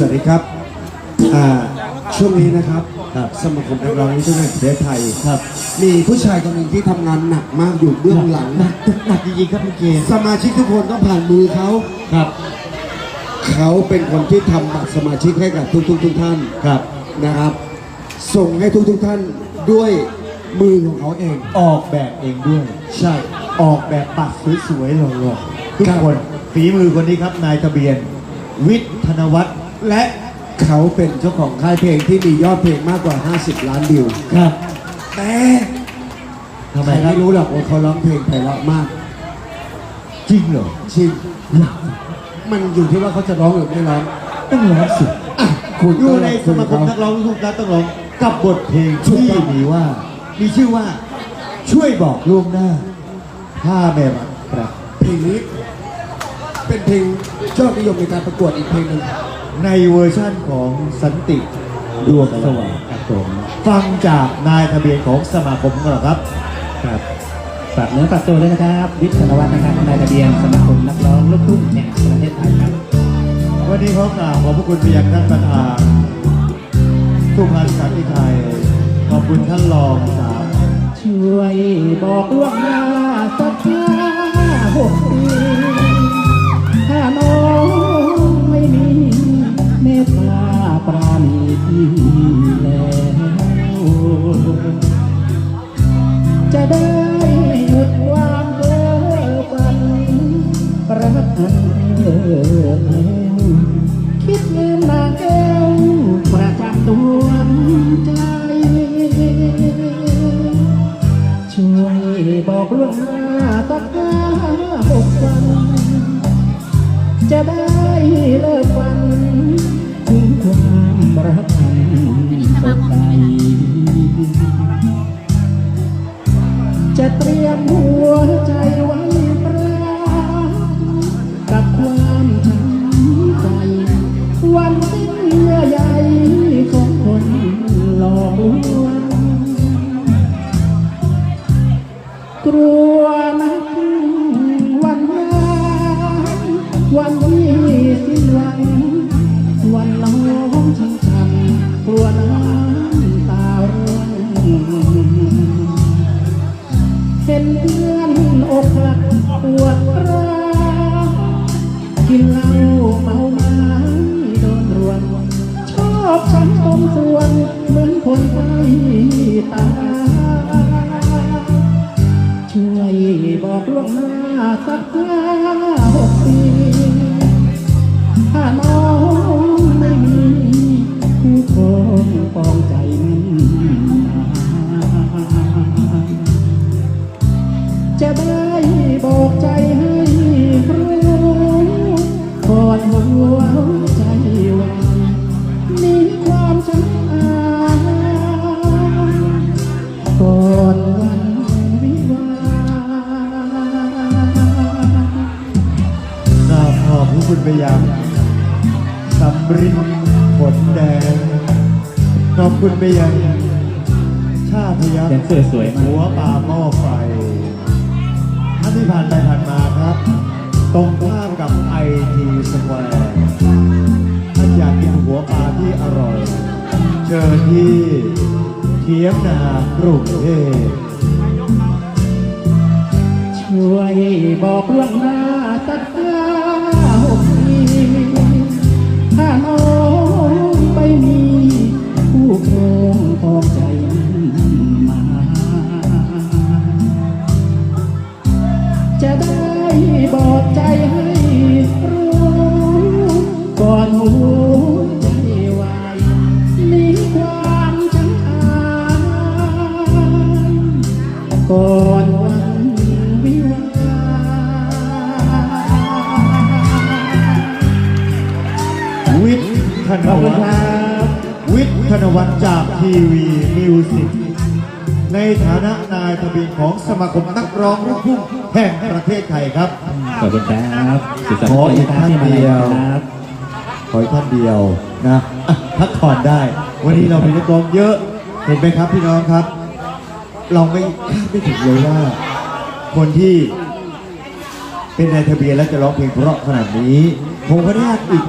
สวัสดีครับอ่าช่วงนี้นะครับสมาคมนักร้องลูกทุ่งแห่งประเทศไทยครับ มีผู้ชายคนหนึ่งที่ทำงานหนักมากอยู่เบื้องหลัง หนักหนักจริงๆครับพี่เกศสมาชิกทุกคนต้องผ่านมือเขา ครับ เขาเป็นคนที่ทำบัตรสมาชิกให้กับทุกทุกๆทุกท่านครับ นะครับ ส่งให้ทุกทุกๆท่านด้วยมือของเขาเอง ออกแบบเองด้วย ใช่ ออกแบบปัดสวยๆหล่อๆทุกครับคนฝีมือคนนี้ครับนายทะเบียน วิทย์ธนวัฒน์ และเขาเป็นเจ้าของค่ายเพลงที่มียอดเพลงมากกว่า 50 ล้านวิว ครับแต่ทำใคไมรครัไม่บรู้หรอกว่าเขาร้องเพลงไพเราะมาก จริงเหรอจริง มันอยู่ที่ว่าเขาจะร้องหรือไม่ร้องต้องร้องสิอะคุณอยู่ในสคุยมากับคมเขานักร้องลูกทุ่งนักต้องร้องกับบทเพลงถูกที่ต้องมีว่า มีชื่อว่าช่วยบอกล่วงหน้าถ้าแม่บักครับเพลงนี้ เป็นเพลงยอดนิยมในการประกวดอีกเพลงหนึ่ง ในเวอร์ชั่นของสันติดวงสว่างครับผมฟังจากนายทะเบียนของสมาคมของเราครับครับฝากเนื้อฝากตัวด้วยนะครับ วิทย์ธนวัฒน์นะครับนายทะเบียนสมาคมนักร้องลูกทุ่งแห่งประเทศไทยครับ วันนี้ขอกราบขอบพระคุณไปยังท่านประธานสุภาสิการที่ไทย ขอบคุณท่านรองสามช่วยบอกล่วงหน้า คิดเงินนางแก้วประจำดวงใจ ช่วยบอกล่วงหน้าสักห้าหกวัน จะได้เลิกฝันถึงความรักอันสดใสจะเตรียม กลัวนักวันนั้นวันที่สิ้นหวังวันน้องช้ำช้ำกลัวน้ำตาร่วงเห็นเพื่อนอกหักปวดร้าวกินเหล้าเมาไม้โดนรวนชอบช้ำต้มส่วนเหมือนคนไข้ตา ขอบพระคุณไปยังสำรินผลแดงขอบคุณไปยังชาติพยัคแดนฆ์เซอร์สวยมาก หัวป่าหม้อไฟท่านที่ผ่านไปผ่านมาครับ ตรงข้ามกับไอทีสแควร์ท่านอยากกินหัวปลาที่อร่อย เชิญที่เทียมนากรุงเทพช่วยบอกล่วงหน้าสักห้าห ผู้ครองใจมาจะได้บอกใจให้รู้ก่อนหัวใจวายมีความช้ำอายก่อนวันวิวาห์วิทย์ธนขอบคุวัณฒคน์รับ วิทย์ธนวัฒน์จากทีวีมิวสิกในฐานะนายทะเบียนของสมาคมนักร้องลูกทุ่งแห่งประเทศไทยครับ ขอบคุณครับสุดสัปขอดาห์อีนี้กครับที่มาท่านเดียว ครับขออีกท่านเดียวนะอะพักผ่อนได้ วันนี้เรามีนักร้องเยอะ เห็นไหมครับพี่น้องครับ เราไม่คาดไม่ถึงเลยว่า คนที่เป็นนายทะเบียนและจะร้องเพลงเพราะขนาดนี้ผมก็ได้อีก